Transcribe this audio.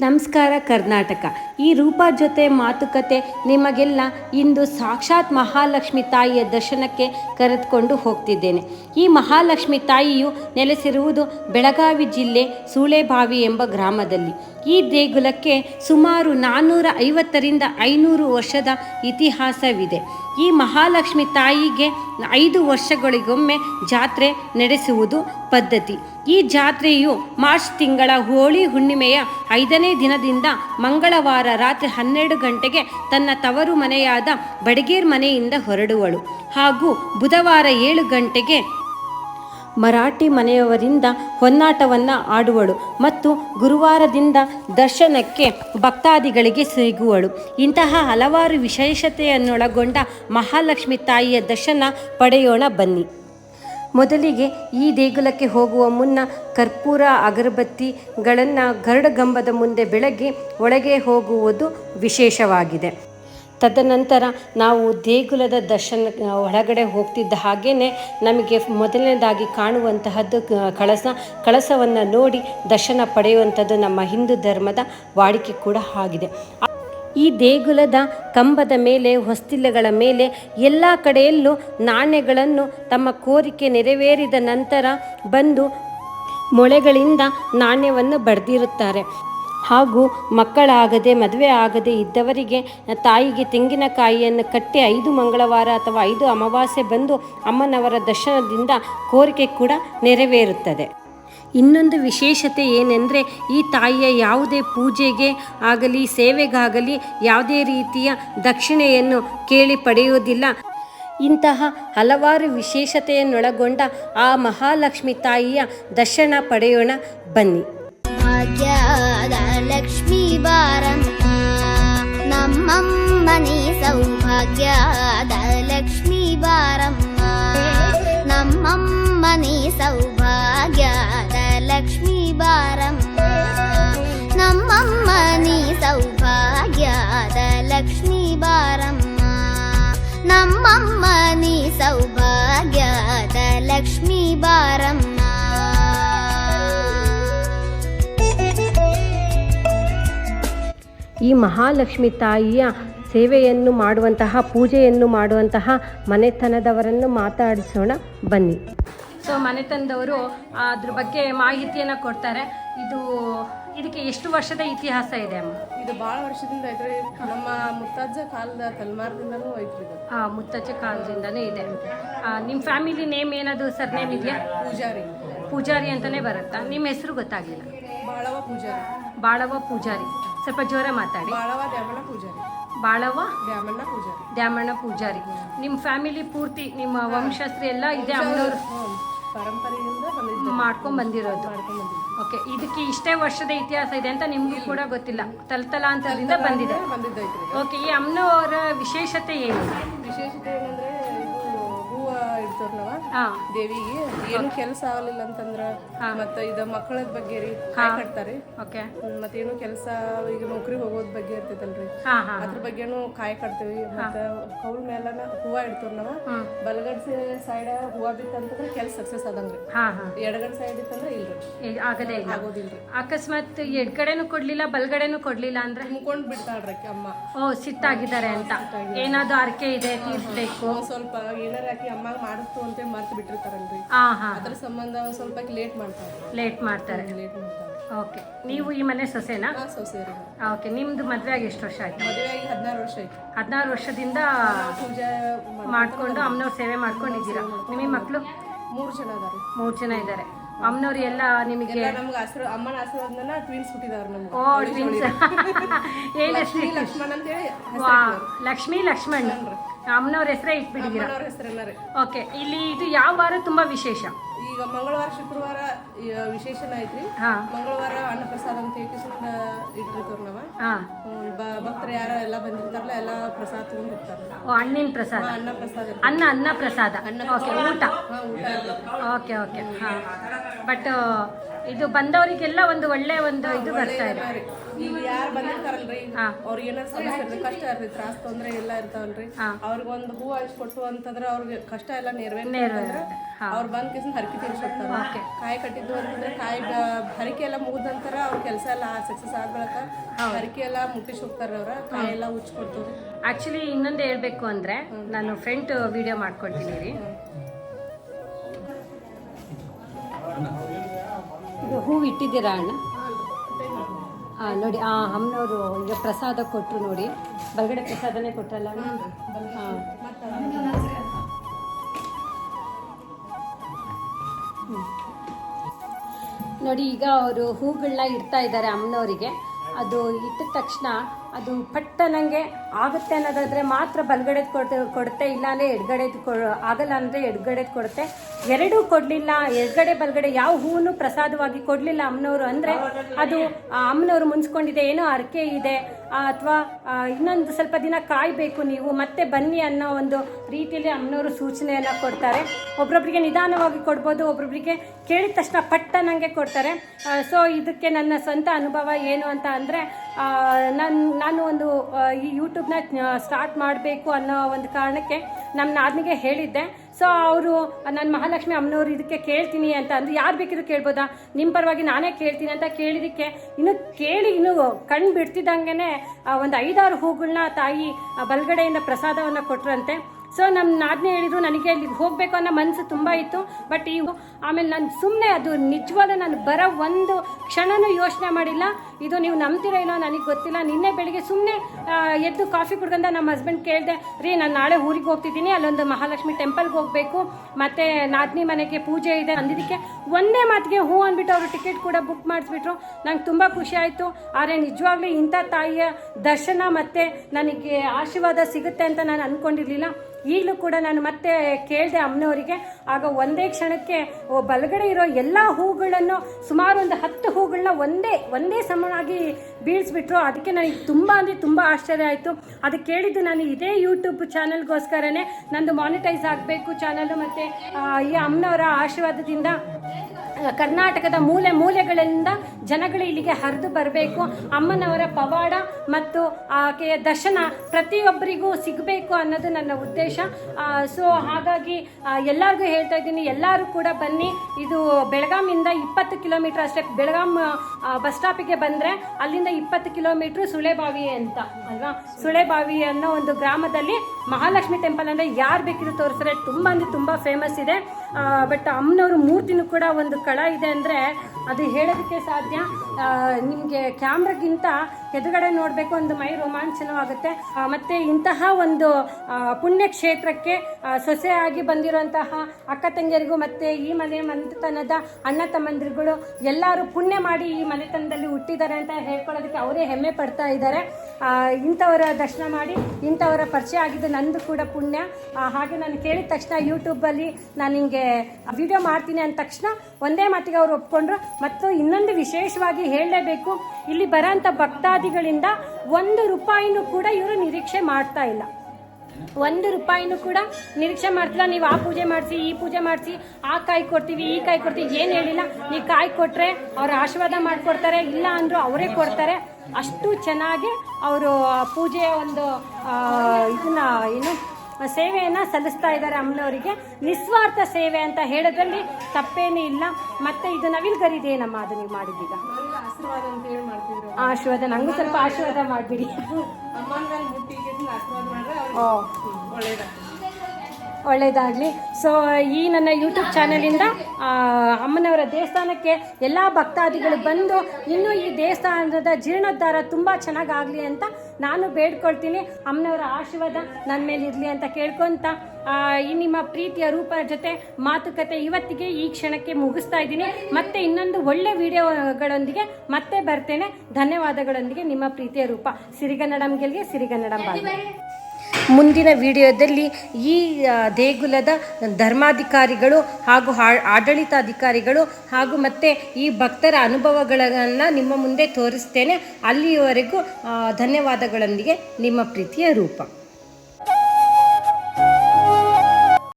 ನಮಸ್ಕಾರ ಕರ್ನಾಟಕ. ಈ ರೂಪ ಜೊತೆ ಮಾತುಕತೆ ನಿಮಗೆಲ್ಲ ಇಂದು ಸಾಕ್ಷಾತ್ ಮಹಾಲಕ್ಷ್ಮಿ ತಾಯಿಯ ದರ್ಶನಕ್ಕೆ ಕರೆದುಕೊಂಡು ಹೋಗ್ತಿದ್ದೇನೆ. ಈ ಮಹಾಲಕ್ಷ್ಮಿ ತಾಯಿಯು ನೆಲೆಸಿರುವುದು ಬೆಳಗಾವಿ ಜಿಲ್ಲೆ ಸೂಳೆಬಾವಿ ಎಂಬ ಗ್ರಾಮದಲ್ಲಿ. ಈ ದೇಗುಲಕ್ಕೆ ಸುಮಾರು ನಾನ್ನೂರ ಐವತ್ತರಿಂದ ಐನೂರು ವರ್ಷದ ಇತಿಹಾಸವಿದೆ. ಈ ಮಹಾಲಕ್ಷ್ಮಿ ತಾಯಿಗೆ ಐದು ವರ್ಷಗಳಿಗೊಮ್ಮೆ ಜಾತ್ರೆ ನಡೆಸುವುದು ಪದ್ಧತಿ. ಈ ಜಾತ್ರೆಯು ಮಾರ್ಚ್ ತಿಂಗಳ ಹೋಳಿ ಹುಣ್ಣಿಮೆಯ ಐದನೇ ದಿನದಿಂದ ಮಂಗಳವಾರ ರಾತ್ರಿ ಹನ್ನೆರಡು ಗಂಟೆಗೆ ತನ್ನ ತವರು ಮನೆಯಾದ ಬಡಗೇರ್ ಮನೆಯಿಂದ ಹೊರಡುವಳು. ಹಾಗೂ ಬುಧವಾರ ಏಳು ಗಂಟೆಗೆ ಮರಾಠಿ ಮನೆಯವರಿಂದ ಹೊನ್ನಾಟವನ್ನು ಆಡುವಳು ಮತ್ತು ಗುರುವಾರದಿಂದ ದರ್ಶನಕ್ಕೆ ಭಕ್ತಾದಿಗಳಿಗೆ ಸಿಗುವಳು. ಇಂತಹ ಹಲವಾರು ವಿಶೇಷತೆಯನ್ನೊಳಗೊಂಡ ಮಹಾಲಕ್ಷ್ಮಿ ತಾಯಿಯ ದರ್ಶನ ಪಡೆಯೋಣ ಬನ್ನಿ. ಮೊದಲಿಗೆ ಈ ದೇಗುಲಕ್ಕೆ ಹೋಗುವ ಮುನ್ನ ಕರ್ಪೂರ ಅಗರಬತ್ತಿಗಳನ್ನು ಗರುಡಗಂಬದ ಮುಂದೆ ಬೆಳಗ್ಗೆ ಒಳಗೆ ಹೋಗುವುದು ವಿಶೇಷವಾಗಿದೆ. ತದನಂತರ ನಾವು ದೇಗುಲದ ದರ್ಶನ ಒಳಗಡೆ ಹೋಗ್ತಿದ್ದ ಹಾಗೇ ನಮಗೆ ಮೊದಲನೇದಾಗಿ ಕಾಣುವಂತಹದ್ದು ಕಳಸ, ಕಳಸವನ್ನು ನೋಡಿ ದರ್ಶನ ಪಡೆಯುವಂಥದ್ದು ನಮ್ಮ ಹಿಂದೂ ಧರ್ಮದ ವಾಡಿಕೆ ಕೂಡ ಆಗಿದೆ. ಈ ದೇಗುಲದ ಕಂಬದ ಮೇಲೆ, ಹೊಸ್ತಿಲಗಳ ಮೇಲೆ ಎಲ್ಲ ಕಡೆಯಲ್ಲೂ ನಾಣ್ಯಗಳನ್ನು ತಮ್ಮ ಕೋರಿಕೆ ನೆರವೇರಿದ ನಂತರ ಬಂದು ಮೊಳೆಗಳಿಂದ ನಾಣ್ಯವನ್ನು ಬರೆದಿರುತ್ತಾರೆ ಹಾಗೂ ಮಕ್ಕಳಾಗದೆ, ಮದುವೆ ಆಗದೆ ಇದ್ದವರಿಗೆ ತಾಯಿಗೆ ತೆಂಗಿನಕಾಯಿಯನ್ನು ಕಟ್ಟಿ ಐದು ಮಂಗಳವಾರ ಅಥವಾ ಐದು ಅಮಾವಾಸ್ಯೆ ಬಂದು ಅಮ್ಮನವರ ದರ್ಶನದಿಂದ ಕೋರಿಕೆ ಕೂಡ ನೆರವೇರುತ್ತದೆ. ಇನ್ನೊಂದು ವಿಶೇಷತೆ ಏನೆಂದರೆ, ಈ ತಾಯಿಯ ಯಾವುದೇ ಪೂಜೆಗೆ ಆಗಲಿ, ಸೇವೆಗಾಗಲಿ ಯಾವುದೇ ರೀತಿಯ ದಕ್ಷಿಣೆಯನ್ನು ಕೇಳಿ ಪಡೆಯುವುದಿಲ್ಲ. ಇಂತಹ ಹಲವಾರು ವಿಶೇಷತೆಯನ್ನೊಳಗೊಂಡ ಆ ಮಹಾಲಕ್ಷ್ಮಿ ತಾಯಿಯ ದರ್ಶನ ಪಡೆಯೋಣ ಬನ್ನಿ. ಭಾಗ್ಯದ ಲಕ್ಷ್ಮೀ ಬಾರಮ್ಮ ನಮ್ಮಮ್ಮನಿ ಸೌಭಾಗ್ಯದ ಲಕ್ಷ್ಮೀ ಬಾರಮ್ಮ ನಮ್ಮಮ್ಮನಿ ಸೌಭಾಗ್ಯದ ಲಕ್ಷ್ಮೀ ಬಾರಮ್ಮ ನಮ್ಮಮ್ಮನಿ ಸೌಭಾಗ್ಯದ ಲಕ್ಷ್ಮೀ ಬಾರಮ್ಮ ನಮ್ಮಮ್ಮನಿ ಸೌಭಾಗ್ಯದ ಈ ಮಹಾಲಕ್ಷ್ಮಿ ತಾಯಿಯ ಸೇವೆಯನ್ನು ಮಾಡುವಂತಹ ಪೂಜೆಯನ್ನು ಮಾಡುವಂತಹ ಮನೆತನದವರನ್ನು ಮಾತಾಡಿಸೋಣ. ಬನ್ನಿ. ಸೊ ಮನೆತನದವರು ಅದ್ರ ಬಗ್ಗೆ ಮಾಹಿತಿಯನ್ನು ಕೊಡ್ತಾರೆ. ಇದು ಇದಕ್ಕೆ ಎಷ್ಟು ವರ್ಷದ ಇತಿಹಾಸ ಇದೆ ಅಮ್ಮ? ಇದು ಭಾಳ ವರ್ಷದಿಂದ ಇದ್ರೆ ನಮ್ಮ ಮುತ್ತಜ್ಜ ಕಾಲದ ತಲೆಮಾರದಿಂದನೂ ಐತ್ರಿ ಇದು. ಆ, ಮುತ್ತಜ್ಜ ಕಾಲದಿಂದನೇ ಇದೆ. ನಿಮ್ಮ ಫ್ಯಾಮಿಲಿ ನೇಮ್ ಏನದು? ಸರ್ ನೇಮ್ ಇದೆಯಾ? ಪೂಜಾರಿ. ಪೂಜಾರಿ ಅಂತಲೇ ಬರುತ್ತಾ? ನಿಮ್ಮ ಹೆಸರು ಗೊತ್ತಾಗಿಲ್ಲ ಬಹಳ ಪೂಜಾರಿ. ಬಾಳವ ಪೂಜಾರಿ. ಸ್ವಲ್ಪ ಜೋರ ಮಾತಾಡಿ. ಬಾಳವ ದ್ಯಾಮಣ್ಣ ಪೂಜಾರಿ. ಬಾಳವ ದ್ಯಾಮಣ್ಣ ಪೂಜಾರಿ. ದ್ಯಾಮಣ್ಣ ಪೂಜಾರಿ. ನಿಮ್ಮ ಫ್ಯಾಮಿಲಿ ಪೂರ್ತಿ ನಿಮ್ಮ ವಂಶಸ್ತ್ರ ಎಲ್ಲ ಇದೆ ಅಮ್ಮನವ್ರು? ಪರಂಪರೆಯಿಂದ ಮಾಡ್ಕೊಂಡ್ ಬಂದಿರೋದು ಓಕೆ ಇದಕ್ಕೆ ಇಷ್ಟೇ ವರ್ಷದ ಇತಿಹಾಸ ಇದೆ ಅಂತ ನಿಮಗೂ ಕೂಡ ಗೊತ್ತಿಲ್ಲ. ತಲತಲಾಂತರದಿಂದ ಬಂದಿದೆ. ಓಕೆ ಈ ಅಮ್ಮನವರ ವಿಶೇಷತೆ ಏನು? ವಿಶೇಷತೆ ಏನಂದ್ರೆ ಇದು ಹೂವ ಇಡ್ತೇವ್ ನಾವ ದೇವಿಗೆ ಏನು ಕೆಲಸ ಆಗಲಿಲ್ಲ ಅಂತಂದ್ರ ಮತ್ತ ಇದ ಮಕ್ಕಳ ಬಗ್ಗೆ ರೀ ಕಟ್ತಾರಿ. ಓಕೆ. ಹ್ಮ್, ಮತ್ತೇನು ಕೆಲಸ ಈಗ ನೌಕರಿ ಹೋಗೋದ್ ಬಗ್ಗೆ ಇರ್ತೈತಲ್ರಿ. ಅದ್ರ ಬಗ್ಗೆನು ಕಾಯಿ ಕಟ್ತೇವಿ. ಮತ್ತ ಕೌಲ್ ಮೇಲನ ಹೂವ ಇಡ್ತೇವ್ ನಾವ ಬಲಗಡ್ ಸೈಡ್ ಹೂವ ಬಿತ್ತಂತಂದ್ರ ಕೆಲ್ಸ ಸಕ್ಸಸ್ ಆದಂಗ್ರಿ. ಎಡಗಡೆ ಸೈಡ್ ಇತ್ತಂದ್ರ ಇಲ್ರಿ. ಈಗ ಆಗದೇ ಇಲ್ಲ. ಆಗೋದಿಲ್ರಿ. ಅಕಸ್ಮಾತ್ ಎಡ್ಗಡೆನು ಕೊಡ್ಲಿಲ್ಲ ಬಲಗಡೆನು ಕೊಡ್ಲಿಲ್ಲ ಅಂದ್ರೆ? ಮುಕೊಂಡ್ ಬಿಡ್ತಾಳ್ರಿ ಅಮ್ಮ. ಓ ಸಿಟ್ಟಾಗಿದ್ದಾರೆ ಅಂತ. ಏನಾದ್ರು ಅರ್ಕೆ ಇದೆ ತೀರ್ಸ್ಬೇಕು. ಸ್ವಲ್ಪ ಏನಾರ ಆಕಿ ಅಮ್ಮ ಮಾಡಿಸ್ತು ಅಂತ ಮರ್ತು ಬಿಟ್ಟಿರ್ತಾರಲ್ರಿ. ಅದ್ರ ಸಂಬಂಧ ಒಂದ್ ಸ್ವಲ್ಪ ಲೇಟ್ ಮಾಡ್ತಾರೆ. ಲೇಟ್ ಮಾಡ್ತಾರೆ. ಲೇಟ್ ಮಾಡ್ತಾರೆ. ಓಕೆ ನೀವು ಈ ಮನೆ ಸೊಸೆನಾ? ಸೊಸೆ ಓಕೆ ನಿಮ್ದು ಮದ್ವೆ ಆಗಿ ಎಷ್ಟು ವರ್ಷ ಆಯ್ತು? ಮದುವೆ ಆಗಿ ಹದಿನಾರು ವರ್ಷ ಆಯ್ತು. ಹದಿನಾರು ವರ್ಷದಿಂದ ಪೂಜೆ ಮಾಡ್ಕೊಂಡು ಅಮ್ಮನವ್ರ ಸೇವೆ ಮಾಡ್ಕೊಂಡಿದ್ದೀರಾ? ನಿಮ್ಮ ಮಕ್ಕಳು ಮೂರ್ ಜನ ಇದಾರೆ ಮೂರು ಜನ ಇದ್ದಾರೆ. ಅಮ್ಮನವ್ರು ಎಲ್ಲ ನಿಮಗೆ ನಮ್ಗೆ ಆಶೀರ್ವಾದ ಅಮ್ಮನ ಆಶೀರ್ವಾದನ ಟ್ವಿನ್ಸ್ ಹುಟ್ಟಿದಾರ ನಮ್ಗೆ. ಓ ಟ್ವಿನ್ಸ್ ಏನು ಲಕ್ಷ್ಮೀ ಲಕ್ಷ್ಮಣ್ ಅಂತ ಹೇಳಿ ವಾ ಲಕ್ಷ್ಮೀ ಲಕ್ಷ್ಮಣ್. ಅಮ್ಮನವ್ರ ಹೆಸರೇ ಇಟ್ಬಿಟ್ಟಿದ್ದೀರಾ? ಅಮ್ಮನವ್ರ ಹೆಸರೆಲ್ಲ ರೀ. ಓಕೆ ಇಲ್ಲಿ ಇದು ಯಾವ ವಾರ ತುಂಬಾ ವಿಶೇಷ? ಈಗ ಮಂಗಳವಾರ ಶುಕ್ರವಾರ ಈ ವಿಶೇಷನ ಐತ್ರಿ. ಹಾಂ. ಮಂಗಳವಾರ ಅನ್ನ ಪ್ರಸಾದ ಅಂತ ಹೇಳಿ ಇಟ್ಟಿರ್ತಾರ ನಾವ ಹಾಂ. ಭಕ್ತರು ಯಾರ ಎಲ್ಲ ಬಂದಿರ್ತಾರಲ್ಲ ಎಲ್ಲ ಪ್ರಸಾದ ತಗೊಂಡ್ ಹೋಗ್ತಾರ. ಓ ಹಣ್ಣಿನ ಪ್ರಸಾದ. ಅನ್ನ ಪ್ರಸಾದ ಅನ್ನ ಅನ್ನ ಪ್ರಸಾದ. ಓಕೆ ಊಟ. ಹಾ ಊಟ. ಓಕೆ ಓಕೆ ಹಾಂ. ಬಟ್ ಇದು ಬಂದವರಿಗೆಲ್ಲ ಒಂದು ಒಳ್ಳೆ ಒಂದು ಇದು ಬರ್ತಾ ಇದೆ. ಈಗ ಯಾರು ಬಂದಿರ್ತಾರಲ್ರಿ. ಅವ್ರಿಗೆ ಏನಾರು ಸಮಸ್ಯೆ ಇರ್ತದೆ ಕಷ್ಟ ಇರ್ತೈತಿ ತ್ರಾಸ ತೊಂದ್ರೆ ಎಲ್ಲ ಇರ್ತಾವಲ್ರಿ. ಹಾ. ಅವ್ರಿಗೆ ಒಂದು ಹೂ ಕೊಟ್ಟು ಅಂತಂದ್ರೆ ಅವ್ರಿಗೆ ಕಷ್ಟ ಎಲ್ಲ ನೆರವೇರ್ತಂದ್ರೆ. ಅವ್ರು ಬಂದ್ ಕಿಸಿನ ಹರಕೆ ತೀರ್ಸ್ಕೊಡ್ತಾರೆ ಕಾಯಿ ಕಟ್ಟಿದ್ದು ಅಂತಂದ್ರೆ ಕಾಯಿ ಬ- ಹರಕೆ ಎಲ್ಲ ಮುಗಿದ ನಂತರ ಅವ್ರ ಕೆಲಸ ಎಲ್ಲ ಸಕ್ಸಸ್ ಆಗ್ಬಿಡತ್ತ ಹರಕೆ ಎಲ್ಲ ಮುಟ್ಟಿಸಿ ಹೋಗ್ತಾರೆ ಅವ್ರ ಕಾಯಿ ಎಲ್ಲ ಉಚ್ಕೊಡ್ತೀವಿ ಆಕ್ಚುಲಿ ಇನ್ನೊಂದು ಹೇಳ್ಬೇಕು ಅಂದ್ರೆ ನಾನು ಫ್ರೆಂಟ್ ವಿಡಿಯೋ ಮಾಡ್ಕೊಳ್ತೀನಿ ರೀ. ಇದು ಹೂ ಇಟ್ಟಿದ್ದೀರಾ ಅಣ್ಣ? ನೋಡಿ ಆ ಅಮ್ಮನವರು ಈಗ ಪ್ರಸಾದ ಕೊಟ್ಟರು ನೋಡಿ. ಬಲಗಡೆ ಪ್ರಸಾದನೇ ಕೊಟ್ಟರಲ್ಲ ನೋಡಿ ಈಗ ಅವರು ಹೂಗಳನ್ನ ಇಡ್ತಾ ಇದ್ದಾರೆ ಅಮ್ಮನವರಿಗೆ. ಅದು ಇಟ್ಟ ತಕ್ಷಣ ಅದು ಪಟ್ಟ ನನಗೆ ಆಗುತ್ತೆ ಅನ್ನೋದಾದ್ರೆ ಮಾತ್ರ ಬಲಗಡೆದು ಕೊಡ್ತೆ ಕೊಡುತ್ತೆ. ಇಲ್ಲಾಂದರೆ ಎಡಗಡೆದು ಕೊ ಆಗಲ್ಲ ಅಂದರೆ ಎಡಗಡೆದು ಕೊಡುತ್ತೆ. ಎರಡೂ ಕೊಡಲಿಲ್ಲ ಎಡಗಡೆ ಬಲಗಡೆ ಯಾವ ಹೂವನ್ನು ಪ್ರಸಾದವಾಗಿ ಕೊಡಲಿಲ್ಲ ಅಮ್ಮನವರು ಅಂದರೆ ಅದು ಅಮ್ಮನವರು ಮುನ್ಸ್ಕೊಂಡಿದೆ ಏನೋ ಅರ್ಕೆ ಇದೆ ಅಥವಾ ಇನ್ನೊಂದು ಸ್ವಲ್ಪ ದಿನ ಕಾಯಬೇಕು ನೀವು, ಮತ್ತೆ ಬನ್ನಿ ಅನ್ನೋ ಒಂದು ರೀತಿಯಲ್ಲಿ ಅಮ್ಮನವರು ಸೂಚನೆಯನ್ನು ಕೊಡ್ತಾರೆ. ಒಬ್ಬೊಬ್ಬರಿಗೆ ನಿಧಾನವಾಗಿ ಕೊಡ್ಬೋದು ಒಬ್ಬೊಬ್ಬರಿಗೆ ಕೇಳಿದ ತಕ್ಷಣ ಪಟ್ಟ ನನಗೆ ಕೊಡ್ತಾರೆ. ಸೊ ಇದಕ್ಕೆ ನನ್ನ ಸ್ವಂತ ಅನುಭವ ಏನು ಅಂತ ಅಂದರೆ ನಾನು ನಾನು ಒಂದು ಈ ಯೂಟ್ಯೂಬ್ನ ಸ್ಟಾರ್ಟ್ ಮಾಡಬೇಕು ಅನ್ನೋ ಒಂದು ಕಾರಣಕ್ಕೆ ನಮ್ಮ ನಾದನಿಗೆ ಹೇಳಿದ್ದೆ. ಸೊ ಅವರು ನನ್ನ ಮಹಾಲಕ್ಷ್ಮಿ ಅಮ್ಮನವ್ರು ಇದಕ್ಕೆ ಕೇಳ್ತೀನಿ ಅಂತ ಅಂದ್ರೆ ಯಾರು ಬೇಕಿದ್ರು ಕೇಳ್ಬೋದಾ? ನಿಮ್ಮ ಪರವಾಗಿ ನಾನೇ ಕೇಳ್ತೀನಿ ಅಂತ ಕೇಳಿದಕ್ಕೆ ಇನ್ನು ಕೇಳಿ ಇನ್ನು ಕಣ್ಣು ಬಿಡ್ತಿದ್ದಂಗೆ ಒಂದು ಐದಾರು ಹೂಗಳನ್ನ ತಾಯಿ ಬಲಗಡೆಯಿಂದ ಪ್ರಸಾದವನ್ನು ಕೊಟ್ರಂತೆ. ಸೊ ನಮ್ಮ ನಾದ್ನೇ ಹೇಳಿದ್ರು, ನನಗೆ ಅಲ್ಲಿಗೆ ಹೋಗಬೇಕು ಅನ್ನೋ ಮನಸ್ಸು ತುಂಬ ಇತ್ತು. ಬಟ್ ಈ ಆಮೇಲೆ ನಾನು ಸುಮ್ಮನೆ ಅದು ನಿಜವಾದ ನಾನು ಬರೋ ಒಂದು ಕ್ಷಣನೂ ಯೋಚನೆ ಮಾಡಿಲ್ಲ. ಇದು ನೀವು ನಂಬ್ತೀರ ಇಲ್ಲೋ ನನಗೆ ಗೊತ್ತಿಲ್ಲ. ನಿನ್ನೆ ಬೆಳಿಗ್ಗೆ ಸುಮ್ಮನೆ ಎದ್ದು ಕಾಫಿ ಕುಡ್ಕೊಂಡ ನಮ್ಮ ಹಸ್ಬೆಂಡ್ ಕೇಳಿದೆ, ರೀ, ನಾನು ನಾಳೆ ಊರಿಗೆ ಹೋಗ್ತಿದ್ದೀನಿ. ಅಲ್ಲೊಂದು ಮಹಾಲಕ್ಷ್ಮಿ ಟೆಂಪಲ್ಗೆ ಹೋಗಬೇಕು. ಮತ್ತು ನಾದ್ನಿ ಮನೆಗೆ ಪೂಜೆ ಇದೆ ಅಂದಿದ್ದಕ್ಕೆ ಒಂದೇ ಮಾತಿಗೆ ಹೂ ಅಂದ್ಬಿಟ್ಟು ಅವರು ಟಿಕೆಟ್ ಕೂಡ ಬುಕ್ ಮಾಡಿಸ್ಬಿಟ್ರು. ನಂಗೆ ತುಂಬ ಖುಷಿ ಆಯಿತು. ಆದರೆ ನಿಜವಾಗ್ಲೂ ಇಂಥ ತಾಯಿಯ ದರ್ಶನ ಮತ್ತು ನನಗೆ ಆಶೀರ್ವಾದ ಸಿಗುತ್ತೆ ಅಂತ ನಾನು ಅಂದ್ಕೊಂಡಿರಲಿಲ್ಲ ಈಗಲೂ ಕೂಡ ನಾನು ಮತ್ತೆ ಕೇಳಿದೆ ಅಮ್ಮನವರಿಗೆ, ಆಗ ಒಂದೇ ಕ್ಷಣಕ್ಕೆ ಬಲಗಡೆ ಇರೋ ಎಲ್ಲ ಹೂಗಳನ್ನು, ಸುಮಾರು ಒಂದು ಹತ್ತು ಹೂಗಳನ್ನ ಒಂದೇ ಒಂದೇ ಸಮನಾಗಿ ಬೀಳಿಸ್ಬಿಟ್ರು. ಅದಕ್ಕೆ ನನಗೆ ತುಂಬ ಅಂದರೆ ತುಂಬ ಆಶ್ಚರ್ಯ ಆಯಿತು. ಅದು ಕೇಳಿದ್ದು ನಾನು ಇದೇ ಯೂಟ್ಯೂಬ್ ಚಾನಲ್ಗೋಸ್ಕರನೇ. ನಂದು ಮಾನಿಟೈಸ್ ಆಗಬೇಕು ಚಾನಲ್ ಮತ್ತು ಈ ಅಮ್ಮನವರ ಆಶೀರ್ವಾದದಿಂದ. ಕರ್ನಾಟಕದ ಮೂಲೆ ಮೂಲೆಗಳಿಂದ ಜನಗಳು ಇಲ್ಲಿಗೆ ಹರಿದು ಬರಬೇಕು. ಅಮ್ಮನವರ ಪವಾಡ ಮತ್ತು ಆಕೆಯ ದರ್ಶನ ಪ್ರತಿಯೊಬ್ಬರಿಗೂ ಸಿಗಬೇಕು ಅನ್ನೋದು ನನ್ನ ಉದ್ದೇಶ. ಸೊ ಹಾಗಾಗಿ ಎಲ್ಲರಿಗೂ ಹೇಳ್ತಾ ಇದ್ದೀನಿ, ಎಲ್ಲರೂ ಕೂಡ ಬನ್ನಿ. ಇದು ಬೆಳಗಾಮಿಂದ ಇಪ್ಪತ್ತು ಕಿಲೋಮೀಟರ್ ಅಷ್ಟೇ. ಬೆಳಗಾಂ ಬಸ್ ಸ್ಟಾಪಿಗೆ ಬಂದರೆ ಅಲ್ಲಿಂದ ಇಪ್ಪತ್ತು ಕಿಲೋಮೀಟ್ರ್ ಸುಳೆಬಾವಿ ಅಂತ, ಅಲ್ವಾ? ಸುಳೆಬಾವಿ ಅನ್ನೋ ಒಂದು ಗ್ರಾಮದಲ್ಲಿ ಮಹಾಲಕ್ಷ್ಮಿ ಟೆಂಪಲ್ ಅಂದರೆ ಯಾರು ಬೇಕಿದ್ರು ತೋರಿಸ್ತಾರೆ. ತುಂಬ ಅಂದರೆ ತುಂಬ ಫೇಮಸ್ ಇದೆ. ಬಟ್ ಅಮ್ಮನವ್ರ ಮೂರ್ತಿನೂ ಕೂಡ ಒಂದು ಕಳ ಇದೆ ಅಂದರೆ ಅದು ಹೇಳೋದಕ್ಕೆ ಸಾಧ್ಯ? ನಿಮಗೆ ಕ್ಯಾಮ್ರಾಗಿಂತ ಎದುರುಗಡೆ ನೋಡಬೇಕು ಒಂದು ಮೈ ರೋಮಾಂಚನವಾಗುತ್ತೆ. ಮತ್ತು ಇಂತಹ ಒಂದು ಪುಣ್ಯಕ್ಷೇತ್ರಕ್ಕೆ ಸೊಸೆಯಾಗಿ ಬಂದಿರುವಂತಹ ಅಕ್ಕ ತಂಗಿಯರಿಗೂ ಮತ್ತು ಈ ಮನೆ ಮನೆತನದ ಅಣ್ಣ ತಮ್ಮಂದಿರುಗಳು ಎಲ್ಲರೂ ಪುಣ್ಯ ಮಾಡಿ ಈ ಮನೆತನದಲ್ಲಿ ಹುಟ್ಟಿದ್ದಾರೆ ಅಂತ ಹೇಳ್ಕೊಳ್ಳೋದಕ್ಕೆ ಅವರೇ ಹೆಮ್ಮೆ ಪಡ್ತಾ ಇದ್ದಾರೆ. ಇಂಥವರ ದರ್ಶನ ಮಾಡಿ, ಇಂಥವರ ಪರಿಚಯ ಆಗಿದ್ದು ನಂದು ಕೂಡ ಪುಣ್ಯ. ಹಾಗೆ ನಾನು ಕೇಳಿದ ತಕ್ಷಣ ಯೂಟ್ಯೂಬಲ್ಲಿ ನಾನು ಹಿಂಗೆ ವಿಡಿಯೋ ಮಾಡ್ತೀನಿ ಅಂದ ತಕ್ಷಣ ಒಂದೇ ಮಾತಿಗೆ ಅವರು ಒಪ್ಕೊಂಡ್ರು. ಮತ್ತು ಇನ್ನೊಂದು ವಿಶೇಷವಾಗಿ ಹೇಳಲೇಬೇಕು, ಇಲ್ಲಿ ಬರೋಂಥ ಭಕ್ತಾದಿಗಳಿಂದ ಒಂದು ರೂಪಾಯಿನೂ ಕೂಡ ಇವರು ನಿರೀಕ್ಷೆ ಮಾಡ್ತಾ ಇಲ್ಲ. ಒಂದು ರೂಪಾಯಿನೂ ಕೂಡ ನಿರೀಕ್ಷೆ ಮಾಡ್ತಿಲ್ಲ, ನೀವು ಆ ಪೂಜೆ ಮಾಡಿಸಿ, ಈ ಪೂಜೆ ಮಾಡಿಸಿ, ಆ ಕಾಯಿ ಕೊಡ್ತೀವಿ, ಈ ಕಾಯಿ ಕೊಡ್ತೀವಿ, ಏನು ಹೇಳಿಲ್ಲ. ನೀವು ಕಾಯಿ ಕೊಟ್ಟರೆ ಅವ್ರ ಆಶೀರ್ವಾದ ಮಾಡಿಕೊಡ್ತಾರೆ, ಇಲ್ಲ ಅಂದರೂ ಅವರೇ ಕೊಡ್ತಾರೆ. ಅಷ್ಟು ಚೆನ್ನಾಗಿ ಅವರು ಪೂಜೆಯ ಒಂದು ಇದನ್ನ ಏನು ಸೇವೆಯನ್ನು ಸಲ್ಲಿಸ್ತಾ ಇದ್ದಾರೆ ಅಮ್ಮನವರಿಗೆ. ನಿಸ್ವಾರ್ಥ ಸೇವೆ ಅಂತ ಹೇಳೋದ್ರಲ್ಲಿ ತಪ್ಪೇನೂ ಇಲ್ಲ. ಮತ್ತೆ ಇದು ನವಿಲ್ಗರಿದೇನಮ್ಮ ಅದು ನೀವು ಮಾಡಿದ್ದೀಗ. ಆಶೀರ್ವಾದ ನಂಗೂ ಸ್ವಲ್ಪ ಆಶೀರ್ವಾದ ಮಾಡಿಬಿಡಿ. ಓ ಒಳ್ಳೆಯದಾಗಲಿ ಸೊ ಈ ನನ್ನ ಯೂಟ್ಯೂಬ್ ಚಾನಲಿಂದ ಅಮ್ಮನವರ ದೇವಸ್ಥಾನಕ್ಕೆ ಎಲ್ಲ ಭಕ್ತಾದಿಗಳು ಬಂದು, ಇನ್ನೂ ಈ ದೇವಸ್ಥಾನದ ಜೀರ್ಣೋದ್ಧಾರ ತುಂಬ ಚೆನ್ನಾಗಾಗಲಿ ಅಂತ ನಾನು ಬೇಡ್ಕೊಳ್ತೀನಿ. ಅಮ್ಮನವರ ಆಶೀರ್ವಾದ ನನ್ನ ಮೇಲೆ ಇರಲಿ ಅಂತ ಕೇಳ್ಕೊತ ಈ ನಿಮ್ಮ ಪ್ರೀತಿಯ ರೂಪದ ಜೊತೆ ಮಾತುಕತೆ ಇವತ್ತಿಗೆ ಈ ಕ್ಷಣಕ್ಕೆ ಮುಗಿಸ್ತಾ ಇದ್ದೀನಿ. ಮತ್ತೆ ಇನ್ನೊಂದು ಒಳ್ಳೆ ವಿಡಿಯೋಗಳೊಂದಿಗೆ ಮತ್ತೆ ಬರ್ತೇನೆ. ಧನ್ಯವಾದಗಳೊಂದಿಗೆ ನಿಮ್ಮ ಪ್ರೀತಿಯ ರೂಪ. ಸಿರಿಗನ್ನಡಂ ಗೆಲ್ಗೆ ಸಿರಿಗನ್ನಡಂ ಬಾಳ್ಗೆ. ಮುಂದಿನ ವಿಡಿಯೋದಲ್ಲಿ ಈ ದೇಗುಲದ ಧರ್ಮಾಧಿಕಾರಿಗಳು ಹಾಗೂ ಆಡಳಿತಾಧಿಕಾರಿಗಳು ಹಾಗೂ ಮತ್ತು ಈ ಭಕ್ತರ ಅನುಭವಗಳನ್ನು ನಿಮ್ಮ ಮುಂದೆ ತೋರಿಸ್ತೇನೆ. ಅಲ್ಲಿಯವರೆಗೂ ಧನ್ಯವಾದಗಳೊಂದಿಗೆ ನಿಮ್ಮ ಪ್ರೀತಿಯ ರೂಪ.